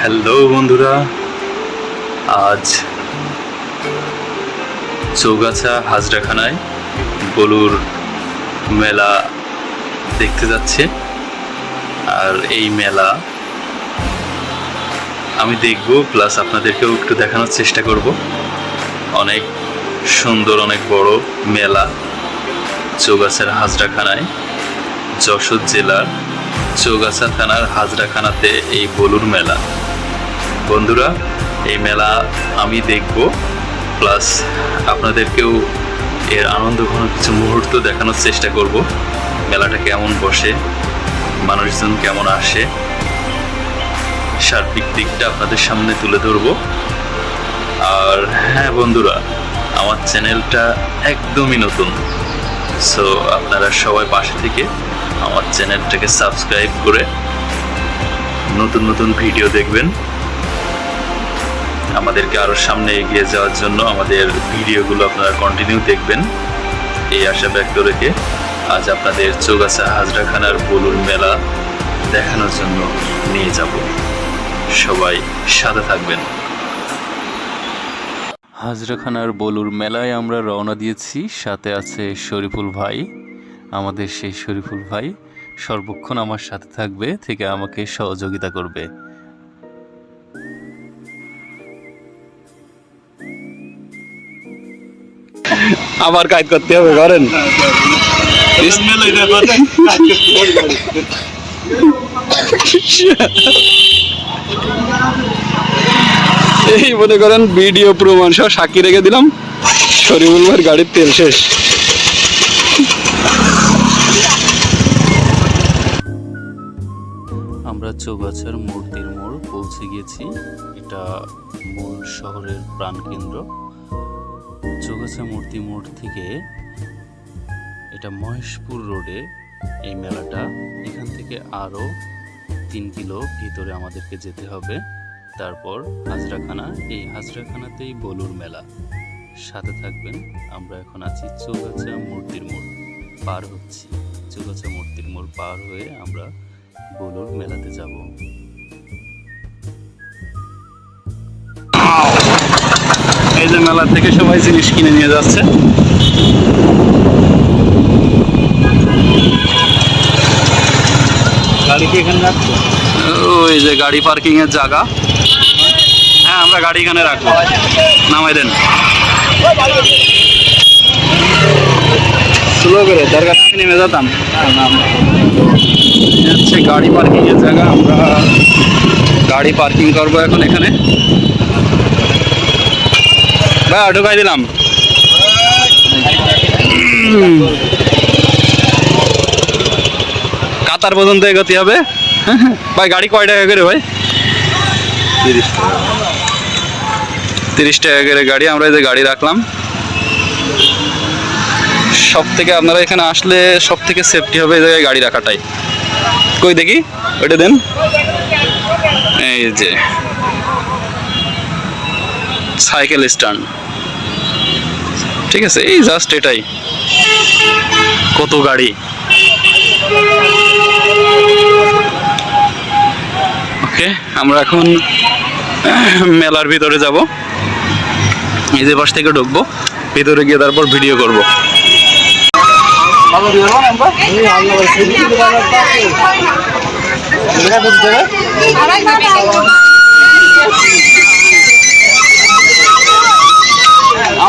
Hello বন্ধুরা। আজ চৌগাছা হাজরাখানায় বলুর মেলা দেখতে যাচ্ছে। আর এই মেলা আমি দেখব, প্লাস আপনাদেরকেও একটু দেখানোর চেষ্টা করব। অনেক সুন্দর, অনেক বড় মেলা চৌগাছার হাজরাখানায়। যশোর জেলার চৌগাছা থানার হাজরাখানাতে এই বলুর মেলা। বন্ধুরা, এই মেলা আমি দেখব, প্লাস আপনাদেরকেও এর আনন্দ ঘন কিছু মুহূর্ত দেখানোর চেষ্টা করব, মেলাটা কেমন বসে, মানুষজন কেমন আসে, সার্বিক দিকটা আপনাদের সামনে তুলে ধরবো। আর হ্যাঁ বন্ধুরা, আমার চ্যানেলটা একদমই নতুন, সো আপনারা সবাই পাশে থেকে আমার চ্যানেলটাকে সাবস্ক্রাইব করে নতুন নতুন ভিডিও দেখবেন। আমাদেরকে আরও সামনে এগিয়ে যাওয়ার জন্য আমাদের ভিডিওগুলো আপনারা কন্টিনিউ দেখবেন। এই আশা ব্যক্ত রেখে আজ আপনাদের চৌগাছা হাজরাখানার বলুর মেলা দেখানোর জন্য নিয়ে যাব। সবাই সাথে থাকবেন। হাজরাখানার বলুর মেলায় আমরা রওনা দিয়েছি। সাথে আছে শরীফুল ভাই, আমাদের সেই শরীফুল ভাই সর্বক্ষণ আমার সাথে থাকবে, থেকে আমাকে সহযোগিতা করবে। আবার কাজ করতে হবে, করেন। এই মনে করেন ভিডিও প্রমাণ সহ সাক্ষী রেখে দিলাম। শরীফুল ভাইয়ের গাড়ির তেল শেষ। আমরা চৌগাছার মূর্তির মোড় পৌঁছে গেছি। এটা মূল শহরের প্রাণকেন্দ্র। চৌগাছা মূর্তি মোড় থেকে এটা মহেশপুর রোডে এই মেলাটা। এখান থেকে আরও তিন কিলো ভিতরে আমাদেরকে যেতে হবে। তারপর হাজরাখানা, এই হাজরাখানাতেই বলুর মেলা। সাথে থাকবেন, আমরা এখন আছি চৌগাছা মূর্তির মোড় পার হচ্ছি। চৌগাছা মূর্তির মোড় পার হয়ে আমরা বলুর মেলাতে যাব। এই যে মেলা থেকে সবাই জিনিস কিনে নিয়ে যাচ্ছে। গাড়ি কি এখানে রাখছো? ওই যে গাড়ি পার্কিং এর জায়গা। হ্যাঁ আমরা গাড়ি এখানে রাখব। নামাই দেন। স্লো করে নেমে যেতাম। হচ্ছে গাড়ি পার্কিং এর জায়গা। আমরা গাড়ি পার্কিং করব এখন এখানে। বা ঢুকাই দিলাম। কাতার পর্যন্ত এগোতে হবে। ভাই, গাড়ি কয় টাকা করে ভাই? তিরিশ। টাকা করে গাড়ি, আমরা এই যে গাড়ি রাখলাম। সব থেকে আপনারা এখানে আসলে সব থেকে সেফটি হবে এই জায়গায় গাড়ি রাখাটাই। কই দেখি? ওইটা দেন। এই যে। Cycle stand. ঠিক আছে, এই জাস্ট এটাই। কত গাড়ি? ওকে আমরা এখন মেলার ভিতরে যাব। এই যে পাশ থেকে ঢুকবো, ভিতরে গিয়ে তারপর ভিডিও করব।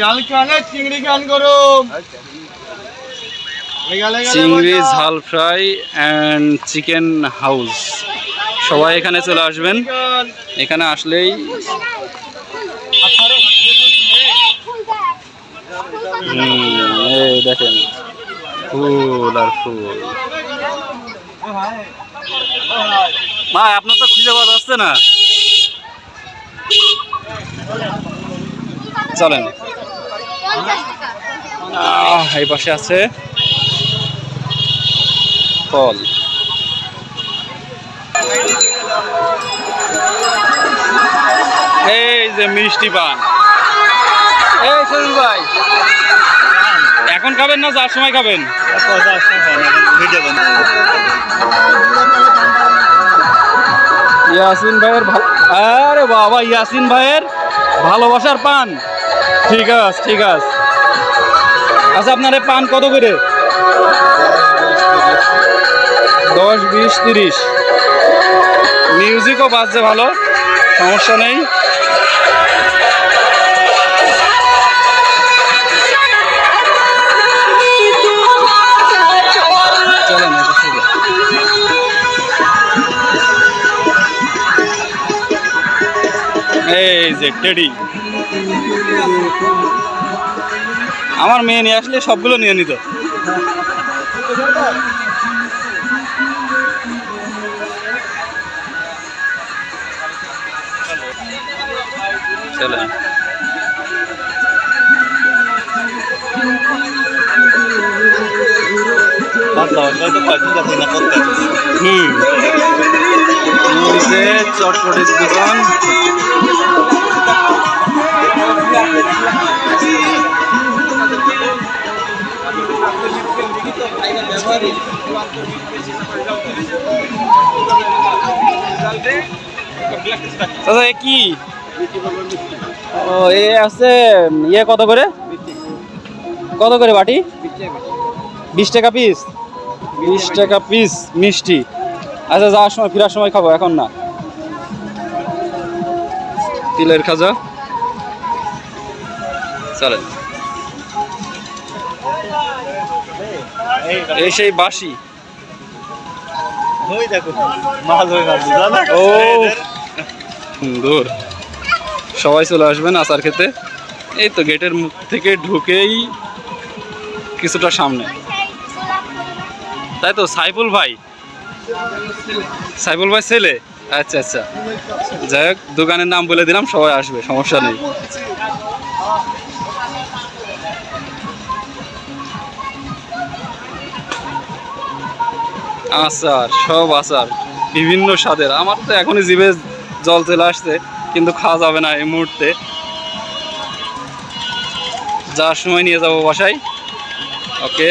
জাল চিংড়ি ঝাল ফ্রাই অ্যান্ড চিকেন হাউস সবাই এখানে চলে আসবেন। এখানে আসলেই দেখেন ফুল আর ফুল। ভাই আপনার তো খুঁজে পাওয়া যাচ্ছে না। চলেন। এই পাশে আছে। ফল এই যে মিষ্টি পান। এই ভাই। এখন খাবেন না যার সময় খাবেন? ইয়াসিন ভাইয়ের ভালো আরে বাবা ইয়াসিন ভাইয়ের ভালোবাসার পান। ঠিক আছে ঠিক আছে। আচ্ছা আপনার পান কত করে? দশ, বিশ, তিরিশ। মিউজিকও বাজছে ভালো, সমস্যা নেই। এই যে টেডি। আমার মেয়ে নিয়ে আসলে সবগুলো নিয়ে নিত। চলে হুম। এই চটপটির দোকান। দাদা কি? ও এ আছে ইয়ে কত করে? কত করে বাটি? বিশ টাকা। পিস বিশ টাকা পিস মিষ্টি। আচ্ছা যাওয়ার সময় ফেরার সময় খাব এখন না। তিলের খাজা। চলে এই সেই বাসি ও। সুন্দর। সবাই চলে আসবেন আচার খেতে। এই তো গেটের মুখ থেকে ঢুকেই কিছুটা সামনে। তাই তো সাইফুল ভাই? সাইফুল ভাই ছেলে? আচ্ছা আচ্ছা। যাই হোক, দোকানের নাম বলে দিলাম, সবাই আসবে, সমস্যা নেই। আচার, সব আচার, বিভিন্ন স্বাদের। আমার তো এখনই জিভে জল চলে আসছে, কিন্তু খাওয়া যাবে না এই মুহূর্তে। যাওয়ার সময় নিয়ে যাব বাসায়। ওকে।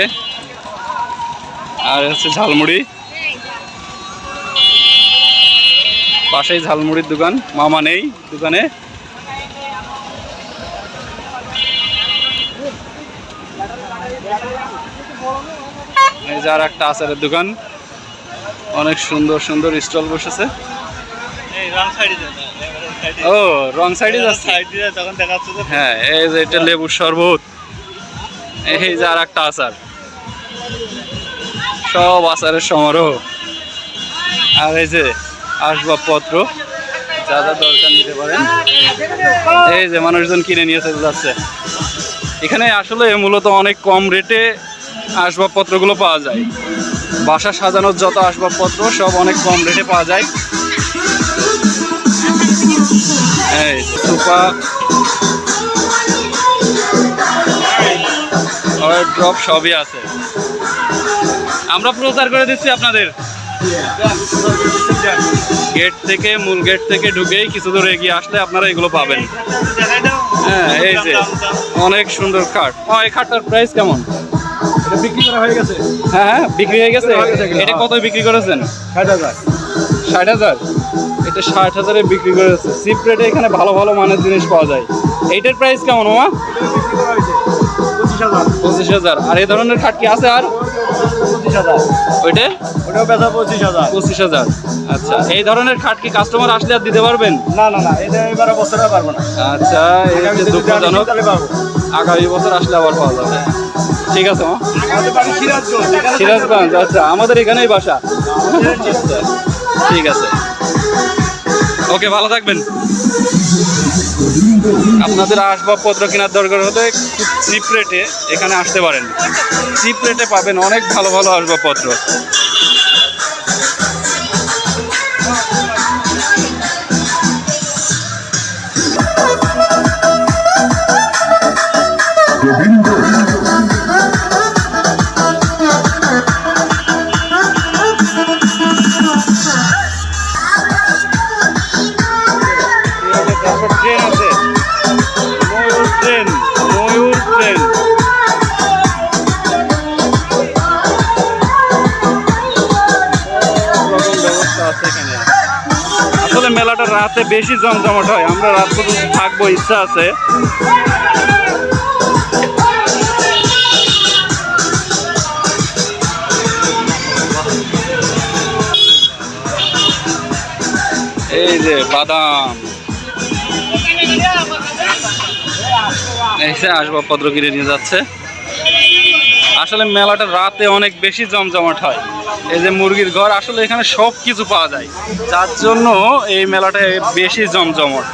আর হচ্ছে ঝালমুড়ি। পাশেই ঝালমুড়ির দোকান মামা নেই দোকানে। এই যে আর একটা আচারের দোকান। অনেক সুন্দর সুন্দর স্টল বসেছে। ও রং সাইডে হ্যাঁ এই যে এটা লেবুর শরবত। এই যে আর একটা আচার। সব আচারের সমারোহ। আর এই যে আসবাবপত্র যা যা দরকার নিতে পারেন। এই যে মানুষজন কিনে নিয়ে চলে যাচ্ছে। এখানে আসলে মূলত অনেক কম রেটে আসবাবপত্রগুলো পাওয়া যায়। বাসা সাজানোর যত আসবাবপত্র, সব অনেক কম রেটে পাওয়া যায়। এই, সোফা। ড্রপ সবই আছে। আমরা প্রচার করে দিচ্ছি আপনাদের। গেট থেকে মূল গেট থেকে ঢুকেই কিছু দূর এগিয়ে আসলে আপনারা এগুলো পাবেন। হ্যাঁ এই যে অনেক সুন্দর খাট। ও এই খাটটার প্রাইস কেমন? বিক্রি করা হয়ে গেছে। হ্যাঁ হ্যাঁ বিক্রি হয়ে গেছে? এটা। কত বিক্রি করেছেন? ষাট হাজার। ষাট হাজার? এটা ষাট হাজারে বিক্রি করেছে। চিপ রেটে এখানে ভালো ভালো মানের জিনিস পাওয়া যায়। এইটার প্রাইস কেমন মামা? হাজার। পঁচিশ হাজার। আর এই ধরনের খাট কি আছে আর? পঁচিশ হাজার। ওইটা? ওটাও বেচা পঁচিশ হাজার। পঁচিশ হাজার। আচ্ছা এই ধরনের খাট কি কাস্টমার আসলে আর দিতে পারবেন? না না না এটা এবারে বছরে পারব না। আচ্ছা দুঃখজনক আগামী বছর আসলে আবার পাওয়া যাবে। ঠিক আছে সিরাজগঞ্জ আচ্ছা আমাদের এখানেই বাসা। ঠিক আছে। ওকে ভালো থাকবেন। আপনাদের আসবাবপত্র কেনার দরকার হলে চিপ রেটে এখানে আসতে পারেন। চিপ রেটে পাবেন অনেক ভালো ভালো আসবাবপত্র। রাতে বেশি জমজমাট হয়। আমরা রাত পর্যন্ত থাকব, ইচ্ছা আছে। এই যে বাদাম। এসে আসবাবপত্র কিনে নিয়ে যাচ্ছে। আসলে মেলাটা রাতে অনেক বেশি জমজমাট হয়। এই যে মুরগির ঘর আসলে এখানে সব কিছু পাওয়া যায় যার জন্য এই মেলাটা বেশি জমজমট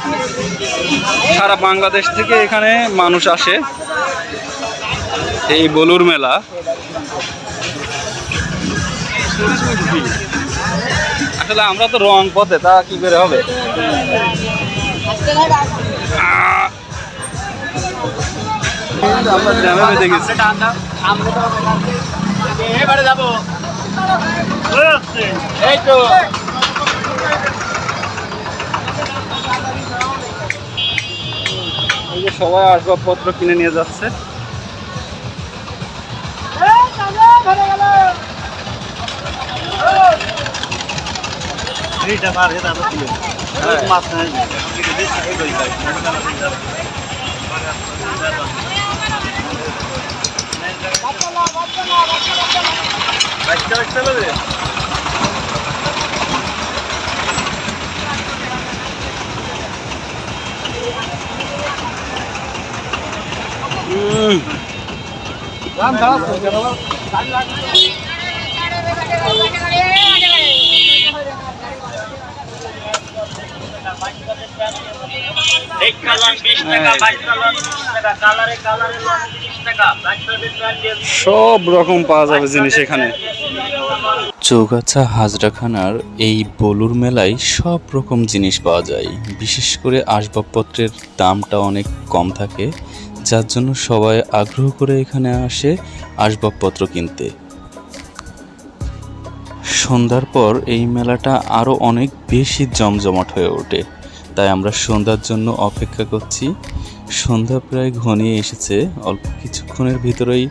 সারা বাংলাদেশ থেকে এখানে মানুষ আসে এই বলুর মেলা আসলে আমরা তো রং পথে তা কি করে হবে আমরা জ্যামে বেঁধে গেছি এবারে যাব এই তো এই যে সবাই আসবাবপত্র কিনে নিয়ে যাচ্ছে। এইটা পার এটা তো কি মাছ নাই বাচ্চা বাচ্চা লোকে উম, রাম দাস এক কালার 20 টাকা বাইশ কালার 20 টাকা কালারে কালারে 30 টাকা বাচ্চাদের ব্র্যান্ডের সব রকম পাওয়া যাবে জিনিস এখানে। চৌগাছা হাজরাখানার এই বলুর মেলায় সব রকম জিনিস পাওয়া যায়। বিশেষ করে আসবাবপত্রের দামটা অনেক কম থাকে, যার জন্য সবাই আগ্রহ করে এখানে আসে আসবাবপত্র কিনতে। সন্ধ্যার পর এই মেলাটা আরও অনেক বেশি জমজমাট হয়ে ওঠে। তাই আমরা সন্ধ্যার জন্য অপেক্ষা করছি। সন্ধ্যা প্রায় ঘনিয়ে এসেছে, অল্প কিছুক্ষণের ভিতরেই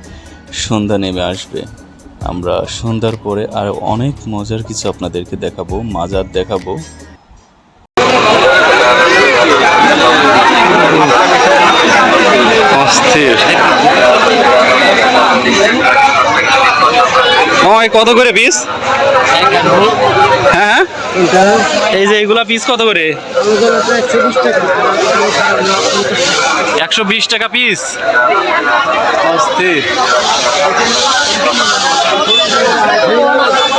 সন্ধ্যা নেমে আসবে। আমরা সন্ধ্যার পরে আরও অনেক মজার কিছু আপনাদেরকে দেখাবো, মাজার দেখাবো। অস্থির। মামাই কত করে পিস হ্যাঁ এই যে এগুলা পিস কত করে? একশো বিশ টাকা পিস অস্থির।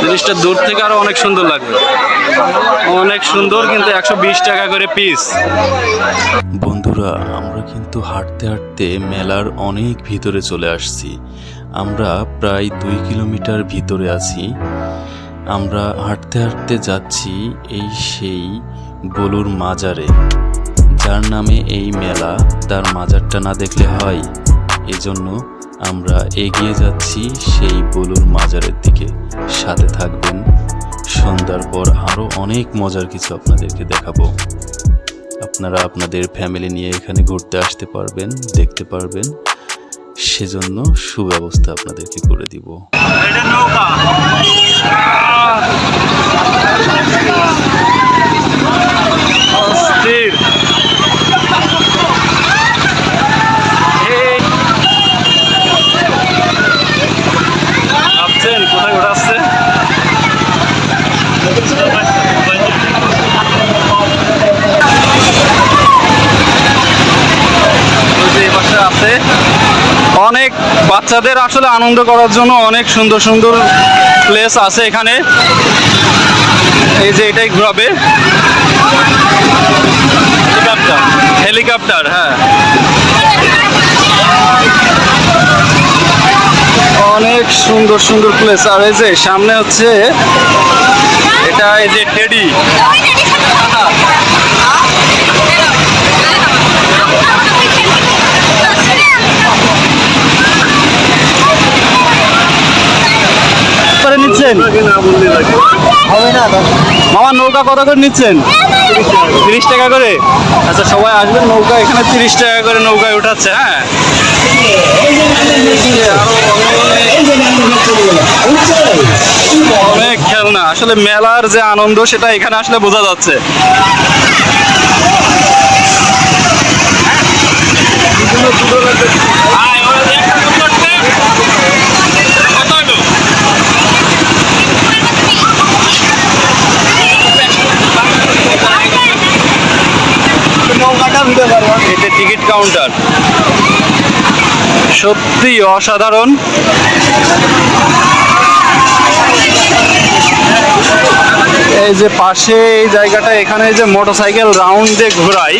জিনিসটা দূর থেকে আরও অনেক সুন্দর লাগবে। অনেক সুন্দর, কিন্তু একশো বিশ টাকা করে পিস বন্ধুরা, আমরা কিন্তু হাঁটতে হাঁটতে মেলার অনেক ভিতরে চলে আসছি। আমরা প্রায় দুই কিলোমিটার ভিতরে আছি। আমরা হাঁটতে হাঁটতে যাচ্ছি এই সেই বলুর মাজারে। যার নামে এই মেলা, তার মাজারটা না দেখলে হয়। এজন্য আমরা এগিয়ে যাচ্ছি সেই বলুর মাজারের দিকে। সাথে থাকবেন সন্ধ্যার পর আরও অনেক মজার কিছু আপনাদেরকে দেখাবো। আপনারা আপনাদের ফ্যামিলি নিয়ে এখানে ঘুরতে আসতে পারবেন, দেখতে পারবেন। সেজন্য সুব্যবস্থা আপনাদেরকে করে দিব। অস্থির এই ভাবছেন কোথায় ঘোরাচ্ছে ওই যে এই পাশে আছে অনেক বাচ্চাদের আসলে আনন্দ করার জন্য অনেক সুন্দর সুন্দর প্লেস আছে এখানে। এই যে এটাই ঘুরাবে। হেলিকপ্টার হেলিকপ্টার হ্যাঁ। অনেক সুন্দর সুন্দর প্লেস আর এই যে সামনে হচ্ছে, এটা এই যে টেডি করে নিচ্ছেন? মামা নৌকা কত করে নিচ্ছেন? তিরিশ টাকা করে? আচ্ছা সবাই আসবেন নৌকা এখানে তিরিশ টাকা করে নৌকায় উঠাচ্ছে হ্যাঁ? অনেক খেলনা আসলে মেলার যে আনন্দ সেটা এখানে আসলে বোঝা যাচ্ছে আয়, ওরা যে একটা লোক করছে। কত হলো? Ticket counter. সত্যি অসাধারণ। এই যে পাশে এই জায়গাটা, এখানে যে মোটরসাইকেল রাউন্ড দিয়ে ঘোরাই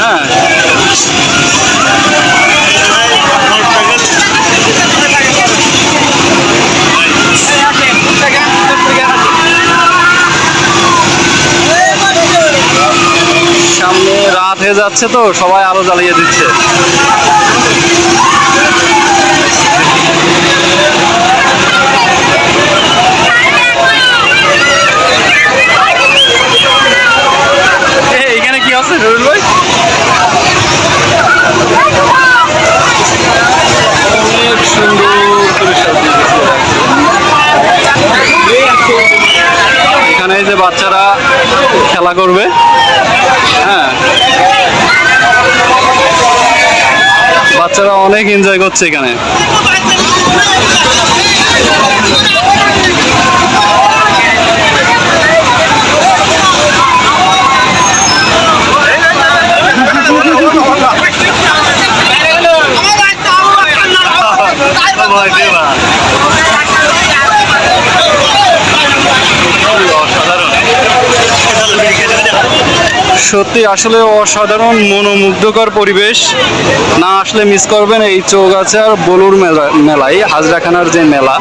হ্যাঁ। হয়ে যাচ্ছে তো সবাই আলো জ্বালিয়ে দিচ্ছে। এ, এইখানে কি আছে রুল ভাই? সুন্দর এখানে যে বাচ্চারা খেলা করবে হ্যাঁ বাচ্চারা অনেক এনজয় করছে এখানে। সত্যি, আসলে অসাধারণ, মনোমুগ্ধকর পরিবেশ। না আসলে মিস করবেন এই চৌগাছার বলুর মেলা, মেলায়, হাজরাখানার যে মেলা।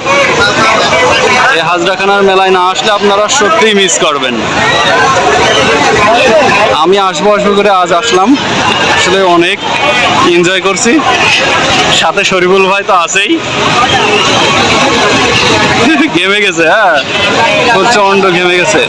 এই হাজরাখানার মেলায় না আসলে আপনারা সত্যিই মিস করবেন। আমি আসব আসব করে আজ আসলাম। আসলে অনেক এনজয় করছি। সাথে শরীফুল ভাই তো আছেই। ঘেমে গেছে হ্যাঁ? প্রচণ্ড ঘেমে গেছে।